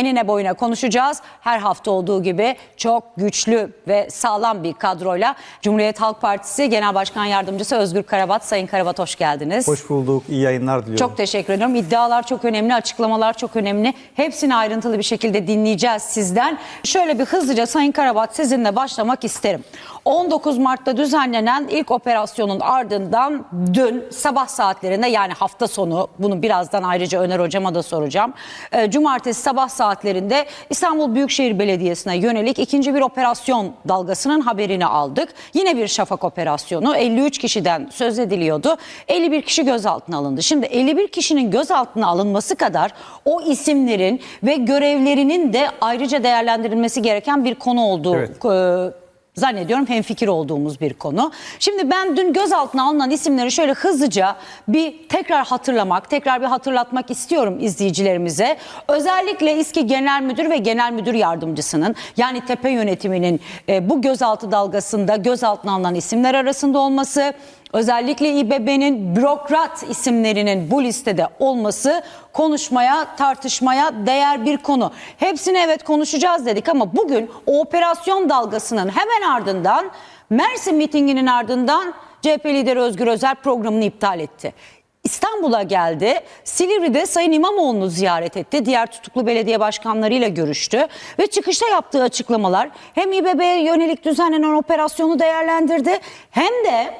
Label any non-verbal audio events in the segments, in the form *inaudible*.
enine boyuna konuşacağız. Her hafta olduğu gibi çok güçlü ve sağlam bir kadroyla Cumhuriyet Halk Partisi Genel Başkan Yardımcısı Özgür Karabat. Sayın Karabat hoş geldiniz. Hoş bulduk. İyi yayınlar diliyorum. Çok teşekkür ediyorum. İddialar çok önemli, açıklamalar çok önemli. Hepsini ayrıntılı bir şekilde dinleyeceğiz sizden. Şöyle bir hızlıca Sayın Karabat sizinle başlamak isterim. 19 Mart'ta düzenlenen ilk operasyonun ardından dün sabah saatlerinde yani hafta sonu bunu birazdan ayrıca Öner Hocam'a da soracağım. Ee, Cumartesi sabah saatlerinde İstanbul Büyükşehir Belediyesi'ne yönelik ikinci bir operasyon dalgasının haberini aldık. Yine bir şafak operasyonu 53 kişiden söz ediliyordu. 51 kişi gözaltına alındı. Şimdi 51 kişinin gözaltına alınması kadar o isimlerin ve görevlerinin de ayrıca değerlendirilmesi gereken bir konu olduğu Evet. e, zannediyorum hemfikir olduğumuz bir konu. Şimdi ben dün gözaltına alınan isimleri şöyle hızlıca bir tekrar hatırlamak, tekrar bir hatırlatmak istiyorum izleyicilerimize. Özellikle İSKİ Genel Müdür ve Genel Müdür Yardımcısının yani tepe yönetiminin e, bu gözaltı dalgasında gözaltına alınan isimler arasında olması, özellikle İBB'nin bürokrat isimlerinin bu listede olması konuşmaya, tartışmaya değer bir konu. Hepsini evet konuşacağız dedik ama bugün o operasyon dalgasının hemen ardından Mersin mitinginin ardından CHP lideri Özgür Özel programını iptal etti. İstanbul'a geldi. Silivri'de Sayın İmamoğlu'nu ziyaret etti. Diğer tutuklu belediye başkanlarıyla görüştü. Ve çıkışta yaptığı açıklamalar hem İBB'ye yönelik düzenlenen operasyonu değerlendirdi hem de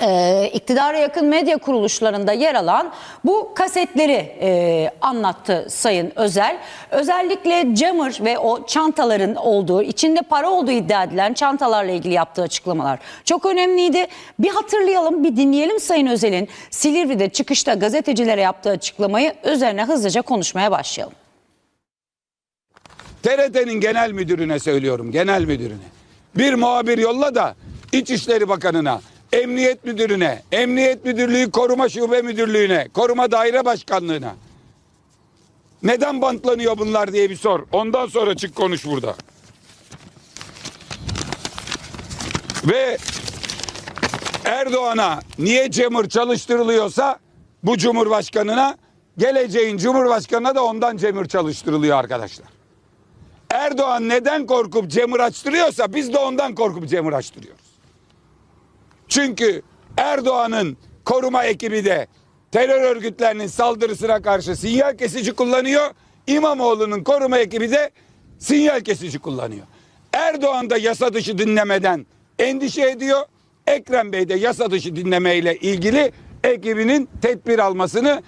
e, iktidara yakın medya kuruluşlarında yer alan bu kasetleri e, anlattı Sayın Özel. Özellikle Camır ve o çantaların olduğu, içinde para olduğu iddia edilen çantalarla ilgili yaptığı açıklamalar çok önemliydi. Bir hatırlayalım, bir dinleyelim Sayın Özel'in Silivri'de çıkışta gazetecilere yaptığı açıklamayı üzerine hızlıca konuşmaya başlayalım. TRT'nin genel müdürüne söylüyorum, genel müdürüne. Bir muhabir yolla da İçişleri Bakanı'na, Emniyet Müdürü'ne, Emniyet Müdürlüğü Koruma Şube Müdürlüğü'ne, Koruma Daire Başkanlığı'na. Neden bantlanıyor bunlar diye bir sor. Ondan sonra çık konuş burada. Ve Erdoğan'a niye cemur çalıştırılıyorsa bu cumhurbaşkanına geleceğin cumhurbaşkanına da ondan cemur çalıştırılıyor arkadaşlar. Erdoğan neden korkup cemur açtırıyorsa biz de ondan korkup cemur açtırıyoruz. Çünkü Erdoğan'ın koruma ekibi de terör örgütlerinin saldırısına karşı sinyal kesici kullanıyor. İmamoğlu'nun koruma ekibi de sinyal kesici kullanıyor. Erdoğan da yasa dışı dinlemeden endişe ediyor. Ekrem Bey de yasa dışı dinlemeyle ilgili ekibinin tedbir almasını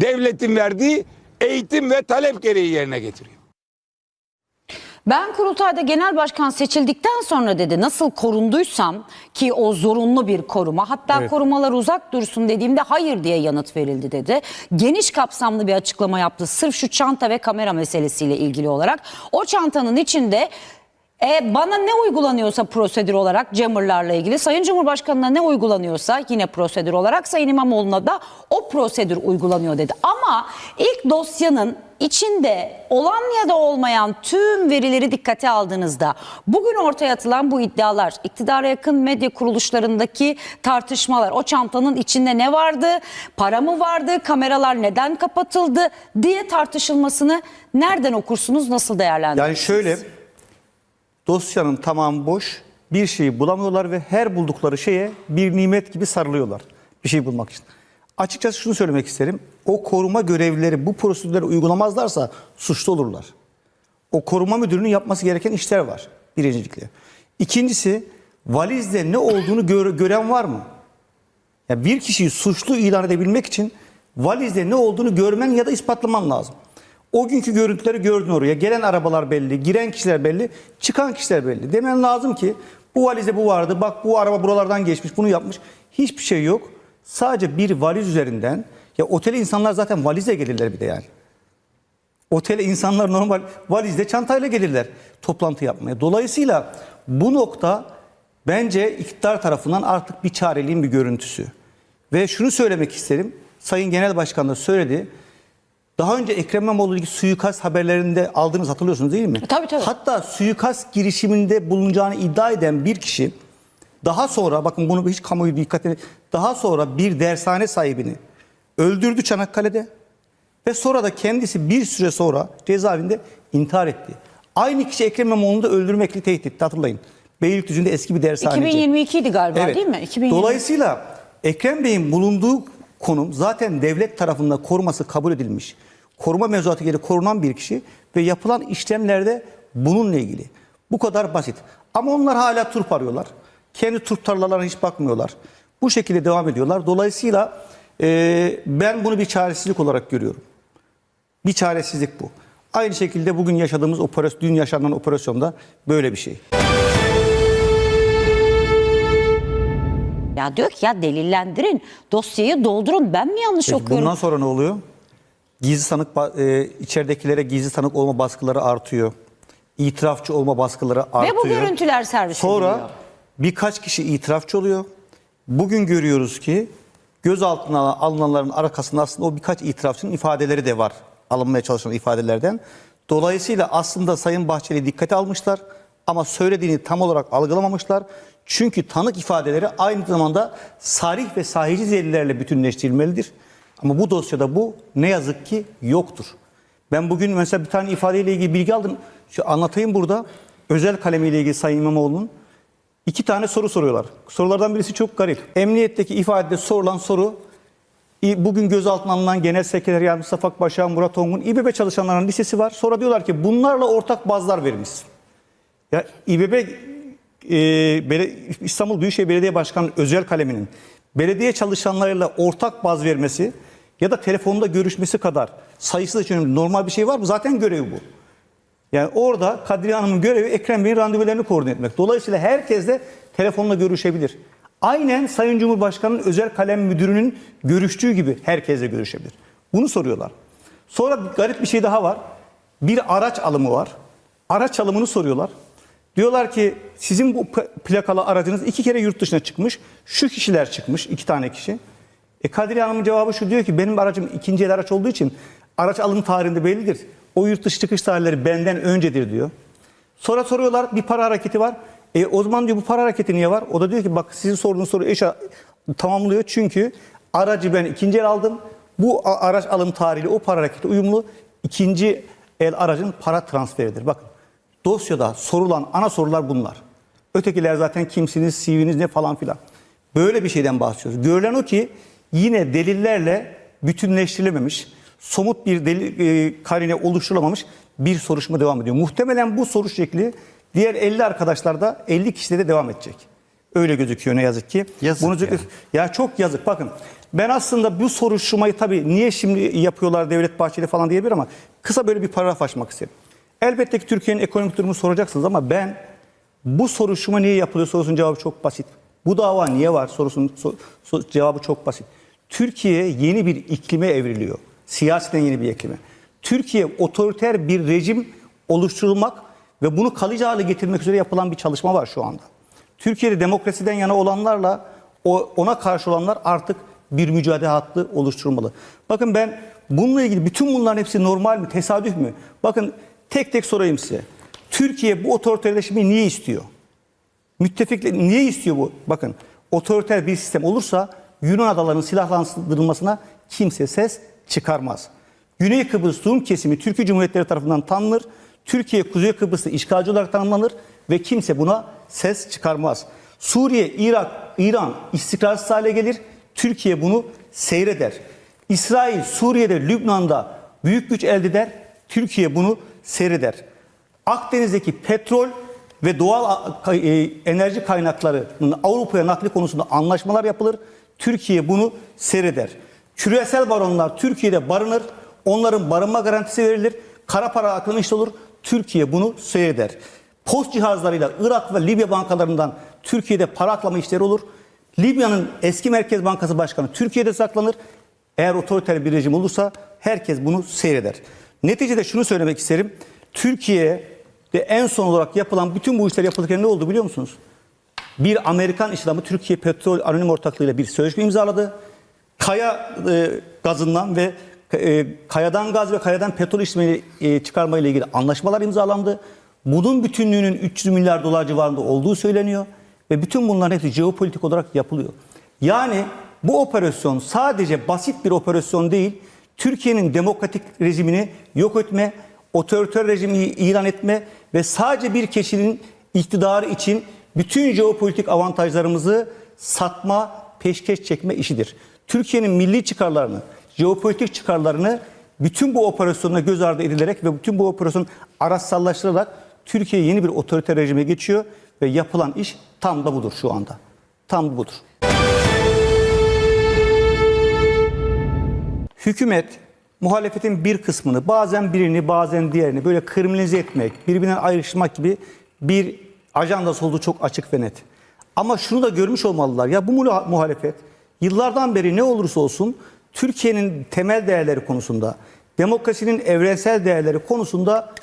devletin verdiği eğitim ve talep gereği yerine getiriyor. Ben kurultayda genel başkan seçildikten sonra dedi nasıl korunduysam ki o zorunlu bir koruma hatta Evet. korumalar uzak dursun dediğimde hayır diye yanıt verildi dedi. Geniş kapsamlı bir açıklama yaptı sırf şu çanta ve kamera meselesiyle ilgili olarak. O çantanın içinde e, bana ne uygulanıyorsa prosedür olarak Cemurlarla ilgili Sayın Cumhurbaşkanı'na ne uygulanıyorsa yine prosedür olarak Sayın İmamoğlu'na da o prosedür uygulanıyor dedi. Ama ilk dosyanın içinde olan ya da olmayan tüm verileri dikkate aldığınızda bugün ortaya atılan bu iddialar, iktidara yakın medya kuruluşlarındaki tartışmalar, o çantanın içinde ne vardı, para mı vardı, kameralar neden kapatıldı diye tartışılmasını nereden okursunuz, nasıl değerlendirirsiniz? Yani şöyle dosyanın tamamı boş. Bir şeyi bulamıyorlar ve her buldukları şeye bir nimet gibi sarılıyorlar. Bir şey bulmak için. Açıkçası şunu söylemek isterim. O koruma görevlileri bu prosedürleri uygulamazlarsa suçlu olurlar. O koruma müdürünün yapması gereken işler var birincilikle. İkincisi valizde ne olduğunu gör- gören var mı? Ya bir kişiyi suçlu ilan edebilmek için valizde ne olduğunu görmen ya da ispatlaman lazım. O günkü görüntüleri gördün oraya. Gelen arabalar belli, giren kişiler belli, çıkan kişiler belli. Demen lazım ki bu valizde bu vardı, bak bu araba buralardan geçmiş, bunu yapmış. Hiçbir şey yok. Sadece bir valiz üzerinden, ya otele insanlar zaten valizle gelirler bir de yani. Otele insanlar normal valizde çantayla gelirler toplantı yapmaya. Dolayısıyla bu nokta bence iktidar tarafından artık bir çareliğin bir görüntüsü. Ve şunu söylemek isterim. Sayın Genel Başkan da söyledi. Daha önce Ekrem İmamoğlu ilgili suikast haberlerinde aldığınız hatırlıyorsunuz değil mi? Tabii, tabii. Hatta suikast girişiminde bulunacağını iddia eden bir kişi daha sonra bakın bunu hiç kamuoyu dikkatini daha sonra bir dershane sahibini öldürdü Çanakkale'de Ve sonra da kendisi bir süre sonra cezaevinde intihar etti. Aynı kişi Ekrem İmamoğlu'nu da öldürmekle tehdit etti hatırlayın. Beylikdüzü'nde eski bir dershaneci. 2022 idi galiba Evet. değil mi? 2022. Dolayısıyla Ekrem Bey'in bulunduğu konum zaten devlet tarafından koruması kabul edilmiş. Koruma mevzuatı gereği korunan bir kişi ve yapılan işlemlerde bununla ilgili. Bu kadar basit. Ama onlar hala turp arıyorlar. Kendi turp tarlalarına hiç bakmıyorlar. Bu şekilde devam ediyorlar. Dolayısıyla e, ben bunu bir çaresizlik olarak görüyorum. Bir çaresizlik bu. Aynı şekilde bugün yaşadığımız operasyon, dün yaşanan operasyonda böyle bir şey. Ya diyor ki ya delillendirin, dosyayı doldurun. Ben mi yanlış Peki okuyorum? bundan sonra ne oluyor? Gizli sanık e, içeridekilere gizli sanık olma baskıları artıyor. İtirafçı olma baskıları artıyor. Ve bu görüntüler servis Sonra ediliyor. birkaç kişi itirafçı oluyor. Bugün görüyoruz ki gözaltına alınanların arkasında aslında o birkaç itirafçının ifadeleri de var. Alınmaya çalışan ifadelerden. Dolayısıyla aslında Sayın Bahçeli dikkate almışlar ama söylediğini tam olarak algılamamışlar. Çünkü tanık ifadeleri aynı zamanda sarih ve sahici delillerle bütünleştirilmelidir. Ama bu dosyada bu ne yazık ki yoktur. Ben bugün mesela bir tane ifadeyle ilgili bilgi aldım. Şu anlatayım burada. Özel kalemiyle ilgili Sayın İmamoğlu'nun iki tane soru soruyorlar. Sorulardan birisi çok garip. Emniyetteki ifadede sorulan soru Bugün gözaltına alınan Genel Sekreter Yardımcısı Safak Başak, Murat Ongun, İBB çalışanlarının listesi var. Sonra diyorlar ki bunlarla ortak bazlar vermişsin. Ya İBB e, İstanbul Büyükşehir Belediye Başkanı özel kaleminin belediye çalışanlarıyla ortak baz vermesi ya da telefonda görüşmesi kadar sayısı önemli. Normal bir şey var mı? Zaten görevi bu. Yani orada Kadriye Hanım'ın görevi Ekrem Bey'in randevularını koordine etmek. Dolayısıyla herkes de telefonla görüşebilir. Aynen Sayın Cumhurbaşkanı'nın özel kalem müdürünün görüştüğü gibi herkesle görüşebilir. Bunu soruyorlar. Sonra garip bir şey daha var. Bir araç alımı var. Araç alımını soruyorlar. Diyorlar ki sizin bu plakalı aracınız iki kere yurt dışına çıkmış. Şu kişiler çıkmış, iki tane kişi. E Kadriye Hanım'ın cevabı şu diyor ki benim aracım ikinci el araç olduğu için araç alım tarihinde bellidir. O yurt dışı çıkış tarihleri benden öncedir diyor. Sonra soruyorlar bir para hareketi var. E, o zaman diyor bu para hareketi niye var? O da diyor ki bak sizin sorduğunuz soru eş tamamlıyor. Çünkü aracı ben ikinci el aldım. Bu araç alım tarihiyle o para hareketi uyumlu. ikinci el aracın para transferidir. Bakın dosyada sorulan ana sorular bunlar. Ötekiler zaten kimsiniz, CV'niz ne falan filan. Böyle bir şeyden bahsediyoruz. Görülen o ki yine delillerle bütünleştirilememiş, somut bir delil e, karine oluşturulamamış bir soruşturma devam ediyor. Muhtemelen bu soruş şekli diğer 50 arkadaşlar da 50 kişide de devam edecek. Öyle gözüküyor ne yazık ki. Yazık Bunu ya. ya çok yazık. Bakın ben aslında bu soruşturmayı tabii niye şimdi yapıyorlar Devlet Bahçeli falan diyebilir ama kısa böyle bir paragraf açmak istedim. Elbette ki Türkiye'nin ekonomik durumunu soracaksınız ama ben bu soruşturma niye yapılıyor sorusunun cevabı çok basit. Bu dava niye var sorusunun so- so- cevabı çok basit. Türkiye yeni bir iklime evriliyor. Siyaseten yeni bir iklime. Türkiye otoriter bir rejim oluşturulmak ve bunu kalıcı hale getirmek üzere yapılan bir çalışma var şu anda. Türkiye'de demokrasiden yana olanlarla ona karşı olanlar artık bir mücadele hattı oluşturmalı. Bakın ben bununla ilgili bütün bunların hepsi normal mi, tesadüf mü? Bakın tek tek sorayım size. Türkiye bu otoriterleşmeyi niye istiyor? Müttefikle niye istiyor bu? Bakın otoriter bir sistem olursa Yunan adalarının silahlandırılmasına kimse ses çıkarmaz. Güney Kıbrıs Rum kesimi Türkiye Cumhuriyetleri tarafından tanınır. Türkiye Kuzey Kıbrıs'ta işgalci olarak tanımlanır ve kimse buna ses çıkarmaz. Suriye, Irak, İran istikrarsız hale gelir. Türkiye bunu seyreder. İsrail, Suriye'de, Lübnan'da büyük güç elde eder. Türkiye bunu seyreder. Akdeniz'deki petrol ve doğal e, enerji kaynaklarının Avrupa'ya nakli konusunda anlaşmalar yapılır. Türkiye bunu seyreder. Küresel baronlar Türkiye'de barınır. Onların barınma garantisi verilir. Kara para akını işte olur. Türkiye bunu seyreder. Post cihazlarıyla Irak ve Libya bankalarından Türkiye'de para aklama işleri olur. Libya'nın eski Merkez Bankası Başkanı Türkiye'de saklanır. Eğer otoriter bir rejim olursa herkes bunu seyreder. Neticede şunu söylemek isterim. Türkiye'de en son olarak yapılan bütün bu işler yapılırken ne oldu biliyor musunuz? Bir Amerikan İslamı Türkiye Petrol Anonim Ortaklığı'yla bir sözleşme imzaladı. Kaya e, gazından ve e, kayadan gaz ve kayadan petrol işlemi e, çıkarma ile ilgili anlaşmalar imzalandı. Bunun bütünlüğünün 300 milyar dolar civarında olduğu söyleniyor ve bütün bunların hepsi jeopolitik olarak yapılıyor. Yani bu operasyon sadece basit bir operasyon değil, Türkiye'nin demokratik rejimini yok etme, otoriter rejimi ilan etme ve sadece bir kişinin iktidarı için bütün jeopolitik avantajlarımızı satma, peşkeş çekme işidir. Türkiye'nin milli çıkarlarını, jeopolitik çıkarlarını bütün bu operasyonla göz ardı edilerek ve bütün bu operasyon araçsallaştırılarak Türkiye yeni bir otoriter rejime geçiyor ve yapılan iş tam da budur şu anda. Tam budur. Hükümet muhalefetin bir kısmını bazen birini bazen diğerini böyle kriminalize etmek, birbirinden ayrışmak gibi bir ajandası olduğu çok açık ve net. Ama şunu da görmüş olmalılar. Ya bu muha- muhalefet yıllardan beri ne olursa olsun Türkiye'nin temel değerleri konusunda, demokrasinin evrensel değerleri konusunda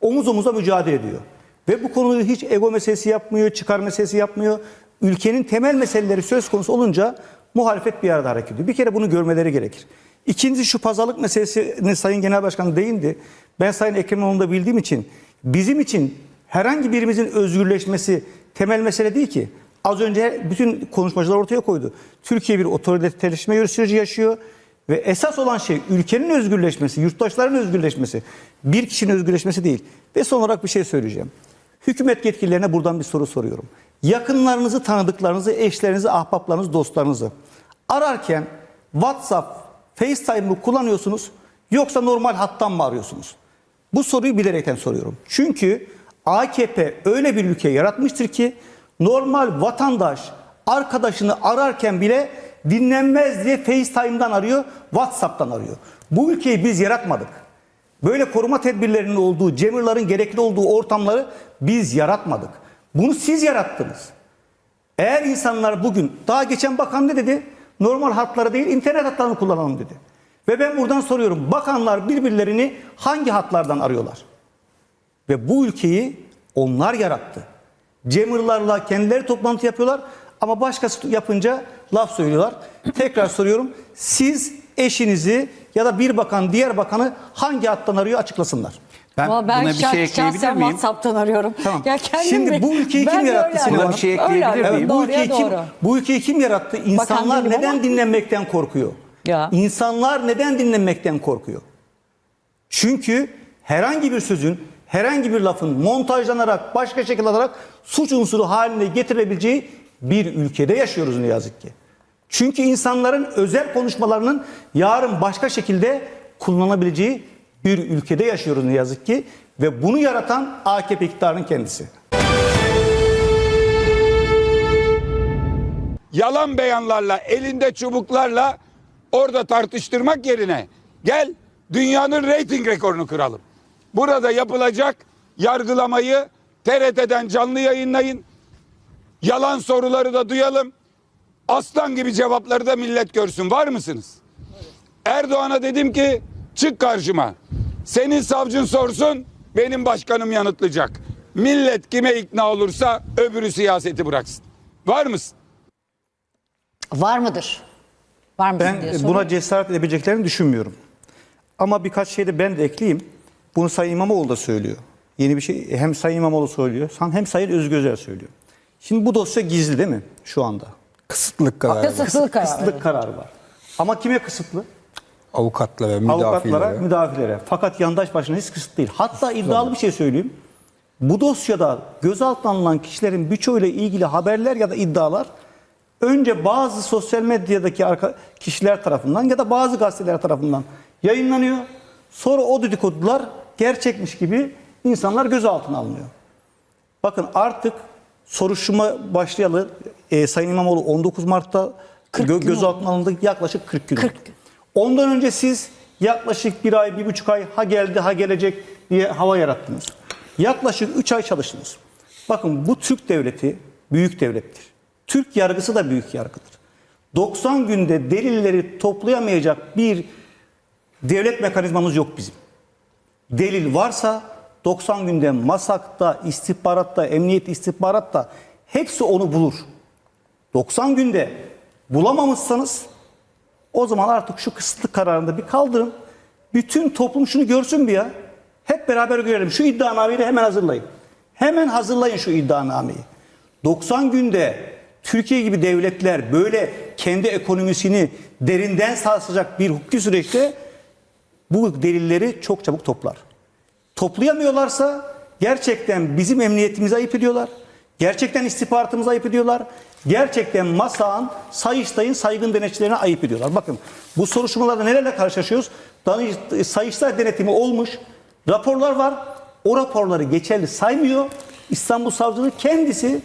omuz omuza mücadele ediyor. Ve bu konuyu hiç ego meselesi yapmıyor, çıkar meselesi yapmıyor. Ülkenin temel meseleleri söz konusu olunca muhalefet bir arada hareket ediyor. Bir kere bunu görmeleri gerekir. İkincisi şu pazarlık meselesine Sayın Genel Başkan değindi. Ben Sayın Ekrem İmamoğlu'nu da bildiğim için bizim için herhangi birimizin özgürleşmesi temel mesele değil ki. Az önce bütün konuşmacılar ortaya koydu. Türkiye bir otoriterleşme süreci yaşıyor. Ve esas olan şey ülkenin özgürleşmesi, yurttaşların özgürleşmesi. Bir kişinin özgürleşmesi değil. Ve son olarak bir şey söyleyeceğim. Hükümet yetkililerine buradan bir soru soruyorum. Yakınlarınızı, tanıdıklarınızı, eşlerinizi, ahbaplarınızı, dostlarınızı ararken WhatsApp, FaceTime mı kullanıyorsunuz yoksa normal hattan mı arıyorsunuz? Bu soruyu bilerekten soruyorum. Çünkü AKP öyle bir ülke yaratmıştır ki normal vatandaş arkadaşını ararken bile dinlenmez diye FaceTime'dan arıyor, WhatsApp'tan arıyor. Bu ülkeyi biz yaratmadık. Böyle koruma tedbirlerinin olduğu, cemirlerin gerekli olduğu ortamları biz yaratmadık. Bunu siz yarattınız. Eğer insanlar bugün, daha geçen bakan ne dedi? Normal hatları değil, internet hatlarını kullanalım dedi. Ve ben buradan soruyorum, bakanlar birbirlerini hangi hatlardan arıyorlar? Ve bu ülkeyi onlar yarattı. Cemırlarla kendileri toplantı yapıyorlar ama başkası yapınca laf söylüyorlar. Tekrar soruyorum, siz eşinizi ya da bir bakan diğer bakanı hangi hattan arıyor açıklasınlar. Ben, Ama ben buna bir şey ekleyebilir miyim? WhatsApp'tan arıyorum. Tamam. Ya Şimdi mi- bu ülkeyi kim yarattı öyle. Hanım? Bir şey Öyle ekleyebilir arıyorum. miyim? bu ülkeyi kim bu ülkeyi kim yarattı? İnsanlar değilim neden ama- dinlenmekten korkuyor? Ya. İnsanlar neden dinlenmekten korkuyor? Çünkü herhangi bir sözün, herhangi bir lafın montajlanarak, başka şekil alarak suç unsuru haline getirebileceği bir ülkede yaşıyoruz ne yazık ki. Çünkü insanların özel konuşmalarının yarın başka şekilde kullanılabileceği bir ülkede yaşıyoruz ne yazık ki. Ve bunu yaratan AKP iktidarının kendisi. yalan beyanlarla, elinde çubuklarla orada tartıştırmak yerine gel dünyanın reyting rekorunu kıralım. Burada yapılacak yargılamayı TRT'den canlı yayınlayın. Yalan soruları da duyalım. Aslan gibi cevapları da millet görsün. Var mısınız? Erdoğan'a dedim ki çık karşıma. Senin savcın sorsun, benim başkanım yanıtlayacak. Millet kime ikna olursa öbürü siyaseti bıraksın. Var mısın? Var mıdır? Var mıdır Ben diye buna soruyorum. cesaret edebileceklerini düşünmüyorum. Ama birkaç şey de ben de ekleyeyim. Bunu Sayın İmamoğlu da söylüyor. Yeni bir şey hem Sayın İmamoğlu söylüyor hem Sayın Özgür Özel söylüyor. Şimdi bu dosya gizli değil mi şu anda? Kısıtlık kararı. Kısıtlı karar. Kısıtlık kararı var. Ama kime kısıtlı? Avukatlara, Avukatlara, müdafilere. müdafilere. Fakat yandaş başına hiç kısıt değil. Hatta iddialı bir şey söyleyeyim. Bu dosyada gözaltına alınan kişilerin birçoğuyla ilgili haberler ya da iddialar önce bazı sosyal medyadaki arka kişiler tarafından ya da bazı gazeteler tarafından yayınlanıyor. Sonra o dedikodular gerçekmiş gibi insanlar gözaltına alınıyor. Bakın artık soruşturma başlayalı e, Sayın İmamoğlu 19 Mart'ta 40 gö- gözaltına alındı. Yaklaşık 40 gün. 40 oldu. gün. Ondan önce siz yaklaşık bir ay, bir buçuk ay ha geldi ha gelecek diye hava yarattınız. Yaklaşık 3 ay çalıştınız. Bakın bu Türk devleti büyük devlettir. Türk yargısı da büyük yargıdır. 90 günde delilleri toplayamayacak bir devlet mekanizmamız yok bizim. Delil varsa 90 günde masakta, istihbaratta, emniyet istihbaratta hepsi onu bulur. 90 günde bulamamışsanız o zaman artık şu kısıtlı kararında bir kaldırın. Bütün toplum şunu görsün bir ya. Hep beraber görelim. Şu iddianameyi de hemen hazırlayın. Hemen hazırlayın şu iddianameyi. 90 günde Türkiye gibi devletler böyle kendi ekonomisini derinden sarsacak bir hukuki süreçte bu delilleri çok çabuk toplar. Toplayamıyorlarsa gerçekten bizim emniyetimizi ayıp ediyorlar. Gerçekten istihbaratımızı ayıp ediyorlar. Gerçekten MASA'nın, Sayıştay'ın saygın denetçilerine ayıp ediyorlar. Bakın bu soruşturmalarda nelerle karşılaşıyoruz? Sayıştay denetimi olmuş. Raporlar var. O raporları geçerli saymıyor. İstanbul Savcılığı kendisi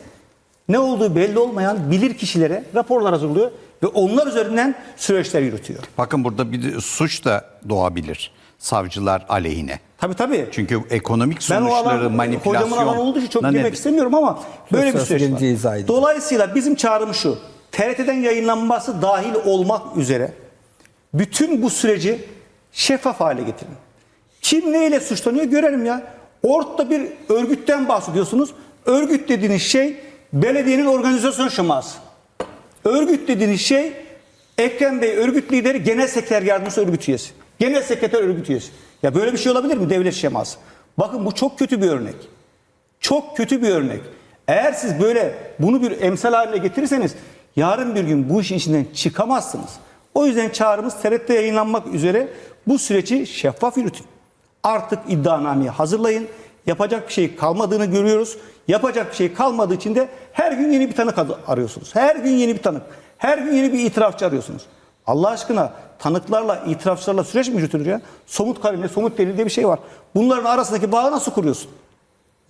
ne olduğu belli olmayan bilir kişilere raporlar hazırlıyor ve onlar üzerinden süreçler yürütüyor. Bakın burada bir suç da doğabilir savcılar aleyhine. Tabii tabii. Çünkü ekonomik Ben o sonuçları alan, manipülasyon. hocamın alanı olduğu için çok girmek istemiyorum ama böyle bir süreç var. Dolayısıyla bizim çağrımız şu. TRT'den yayınlanması dahil olmak üzere bütün bu süreci şeffaf hale getirin. Kim neyle suçlanıyor görelim ya. Ortada bir örgütten bahsediyorsunuz. Örgüt dediğiniz şey belediyenin organizasyon şeması. Örgüt dediğiniz şey Ekrem Bey örgüt lideri genel sekreter yardımcısı örgüt üyesi. Genel sekreter örgüt üyesi. Ya böyle bir şey olabilir mi devlet şeması? Bakın bu çok kötü bir örnek. Çok kötü bir örnek. Eğer siz böyle bunu bir emsal haline getirirseniz yarın bir gün bu işin içinden çıkamazsınız. O yüzden çağrımız TRT'de yayınlanmak üzere bu süreci şeffaf yürütün. Artık iddianameyi hazırlayın. Yapacak bir şey kalmadığını görüyoruz. Yapacak bir şey kalmadığı için de her gün yeni bir tanık arıyorsunuz. Her gün yeni bir tanık. Her gün yeni bir itirafçı arıyorsunuz. Allah aşkına tanıklarla, itirafçılarla süreç mi yürütülür ya? Somut karine, somut delil diye bir şey var. Bunların arasındaki bağı nasıl kuruyorsun?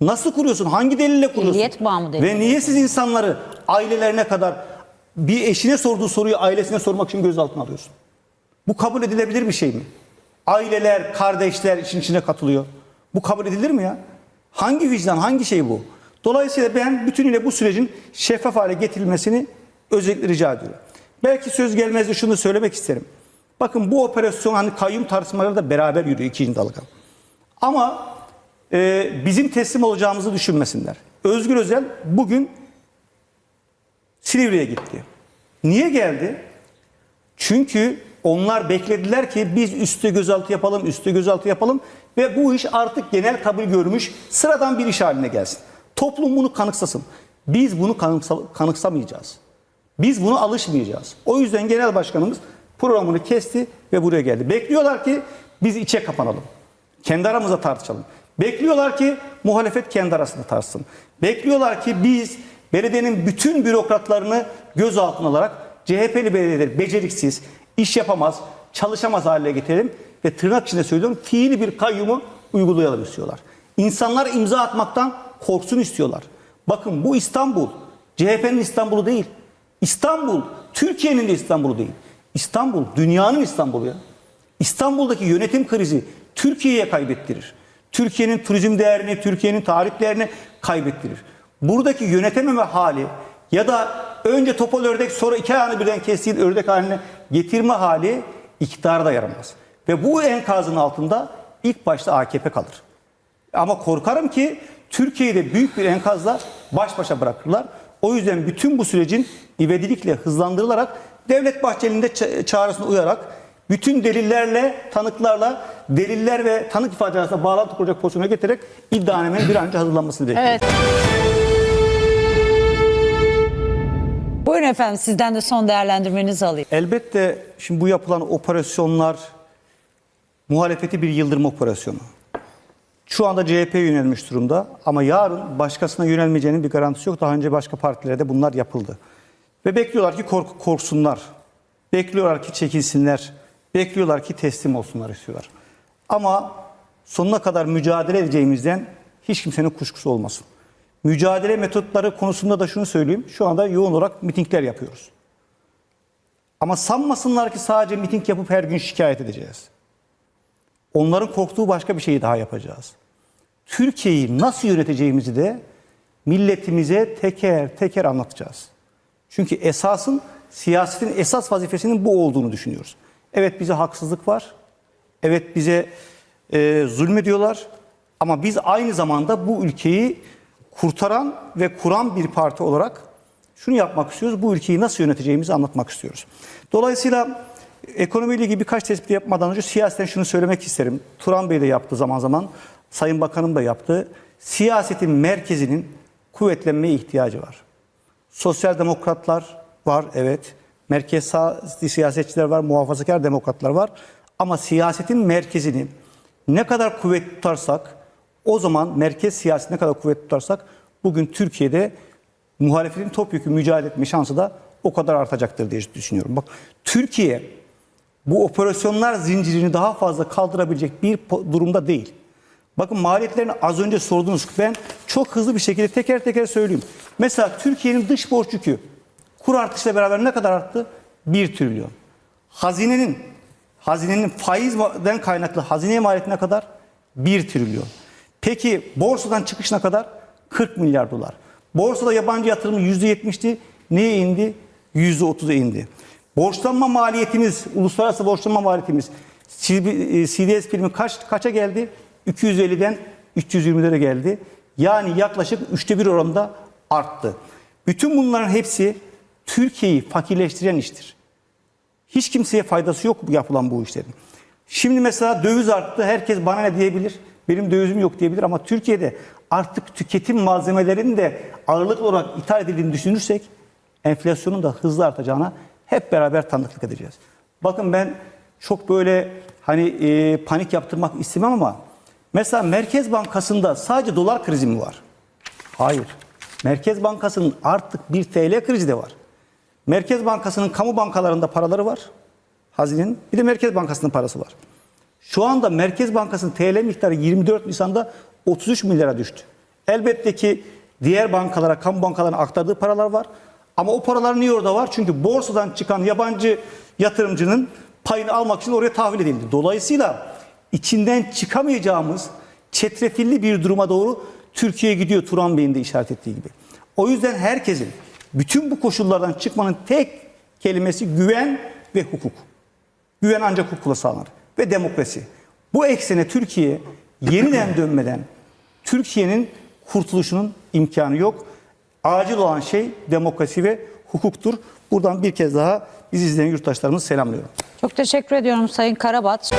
Nasıl kuruyorsun? Hangi delille kuruyorsun? Milliyet bağı mı Ve deniyor? niye siz insanları ailelerine kadar bir eşine sorduğu soruyu ailesine sormak için gözaltına alıyorsun? Bu kabul edilebilir bir şey mi? Aileler, kardeşler işin içine katılıyor. Bu kabul edilir mi ya? Hangi vicdan, hangi şey bu? Dolayısıyla ben bütünüyle bu sürecin şeffaf hale getirilmesini özellikle rica ediyorum. Belki söz gelmezdi şunu söylemek isterim. Bakın bu operasyon hani kayyum tartışmaları da beraber yürüyor ikinci dalga. Ama e, bizim teslim olacağımızı düşünmesinler. Özgür Özel bugün Silivri'ye gitti. Niye geldi? Çünkü onlar beklediler ki biz üstte gözaltı yapalım, üstte gözaltı yapalım ve bu iş artık genel kabul görmüş sıradan bir iş haline gelsin. Toplum bunu kanıksasın. Biz bunu kanıksa- kanıksamayacağız. Biz buna alışmayacağız. O yüzden genel başkanımız programını kesti ve buraya geldi. Bekliyorlar ki biz içe kapanalım. Kendi aramızda tartışalım. Bekliyorlar ki muhalefet kendi arasında tartışsın. Bekliyorlar ki biz belediyenin bütün bürokratlarını gözaltına alarak CHP'li belediyeleri beceriksiz, iş yapamaz, çalışamaz hale getirelim ve tırnak içinde söylüyorum fiili bir kayyumu uygulayalım istiyorlar. İnsanlar imza atmaktan korksun istiyorlar. Bakın bu İstanbul, CHP'nin İstanbul'u değil. İstanbul, Türkiye'nin de İstanbul'u değil. İstanbul, dünyanın İstanbul'u ya. İstanbul'daki yönetim krizi Türkiye'ye kaybettirir. Türkiye'nin turizm değerini, Türkiye'nin tarih değerini kaybettirir. Buradaki yönetememe hali ya da önce topal ördek sonra iki ayağını birden kestiğin ördek haline getirme hali iktidara da yaramaz. Ve bu enkazın altında ilk başta AKP kalır. Ama korkarım ki Türkiye'yi de büyük bir enkazla baş başa bırakırlar. O yüzden bütün bu sürecin ivedilikle hızlandırılarak Devlet Bahçeli'nin de çağrısına uyarak bütün delillerle, tanıklarla, deliller ve tanık ifadeleri arasında bağlantı kuracak pozisyona getirerek iddianamenin bir an önce hazırlanmasını bekliyorum. Evet. Buyurun efendim sizden de son değerlendirmenizi alayım. Elbette şimdi bu yapılan operasyonlar muhalefeti bir yıldırma operasyonu. Şu anda CHP'ye yönelmiş durumda ama yarın başkasına yönelmeyeceğinin bir garantisi yok. Daha önce başka partilerde bunlar yapıldı. Ve bekliyorlar ki kork korksunlar. Bekliyorlar ki çekilsinler. Bekliyorlar ki teslim olsunlar istiyorlar. Ama sonuna kadar mücadele edeceğimizden hiç kimsenin kuşkusu olmasın. Mücadele metotları konusunda da şunu söyleyeyim. Şu anda yoğun olarak mitingler yapıyoruz. Ama sanmasınlar ki sadece miting yapıp her gün şikayet edeceğiz. Onların korktuğu başka bir şeyi daha yapacağız. Türkiye'yi nasıl yöneteceğimizi de milletimize teker teker anlatacağız. Çünkü esasın, siyasetin esas vazifesinin bu olduğunu düşünüyoruz. Evet bize haksızlık var. Evet bize e, zulmediyorlar. Ama biz aynı zamanda bu ülkeyi kurtaran ve kuran bir parti olarak şunu yapmak istiyoruz. Bu ülkeyi nasıl yöneteceğimizi anlatmak istiyoruz. Dolayısıyla ekonomiyle ilgili birkaç tespit yapmadan önce siyaseten şunu söylemek isterim. Turan Bey de yaptı zaman zaman. Sayın Bakanım da yaptı. Siyasetin merkezinin kuvvetlenmeye ihtiyacı var. Sosyal demokratlar var evet. Merkez sağ siyasetçiler var, muhafazakar demokratlar var. Ama siyasetin merkezini ne kadar kuvvet tutarsak o zaman merkez siyaseti ne kadar kuvvet tutarsak bugün Türkiye'de muhalefetin topyekun mücadele etme şansı da o kadar artacaktır diye düşünüyorum. Bak Türkiye bu operasyonlar zincirini daha fazla kaldırabilecek bir durumda değil. Bakın maliyetlerini az önce sordunuz. Ben çok hızlı bir şekilde teker teker söyleyeyim. Mesela Türkiye'nin dış borç yükü kur artışla beraber ne kadar arttı? 1 trilyon. Hazinenin hazinenin faizden kaynaklı hazine maliyetine kadar 1 trilyon. Peki borsadan çıkışına kadar 40 milyar dolar. Borsada yabancı yatırımı %70'ti. Neye indi? %30'a indi. Borçlanma maliyetimiz, uluslararası borçlanma maliyetimiz CDS primi kaç, kaça geldi? 250'den 320'lere geldi. Yani yaklaşık üçte bir oranda arttı. Bütün bunların hepsi Türkiye'yi fakirleştiren iştir. Hiç kimseye faydası yok yapılan bu işlerin. Şimdi mesela döviz arttı. Herkes bana ne diyebilir? Benim dövizim yok diyebilir ama Türkiye'de artık tüketim malzemelerinin de ağırlıklı olarak ithal edildiğini düşünürsek enflasyonun da hızlı artacağına hep beraber tanıklık edeceğiz. Bakın ben çok böyle hani e, panik yaptırmak istemem ama mesela Merkez Bankası'nda sadece dolar krizi mi var? Hayır. Merkez Bankası'nın artık bir TL krizi de var. Merkez Bankası'nın kamu bankalarında paraları var. Hazinenin. Bir de Merkez Bankası'nın parası var. Şu anda Merkez Bankası'nın TL miktarı 24 Nisan'da 33 milyara düştü. Elbette ki diğer bankalara, kamu bankalarına aktardığı paralar var. Ama o paralar niye orada var? Çünkü borsadan çıkan yabancı yatırımcının payını almak için oraya tahvil edildi. Dolayısıyla içinden çıkamayacağımız çetrefilli bir duruma doğru Türkiye gidiyor Turan Bey'in de işaret ettiği gibi. O yüzden herkesin bütün bu koşullardan çıkmanın tek kelimesi güven ve hukuk. Güven ancak hukukla sağlanır. Ve demokrasi. Bu eksene Türkiye yeniden *clears throat* dönmeden Türkiye'nin kurtuluşunun imkanı yok. Acil olan şey demokrasi ve hukuktur. Buradan bir kez daha bizi izleyen yurttaşlarımızı selamlıyorum. Çok teşekkür ediyorum Sayın Karabat.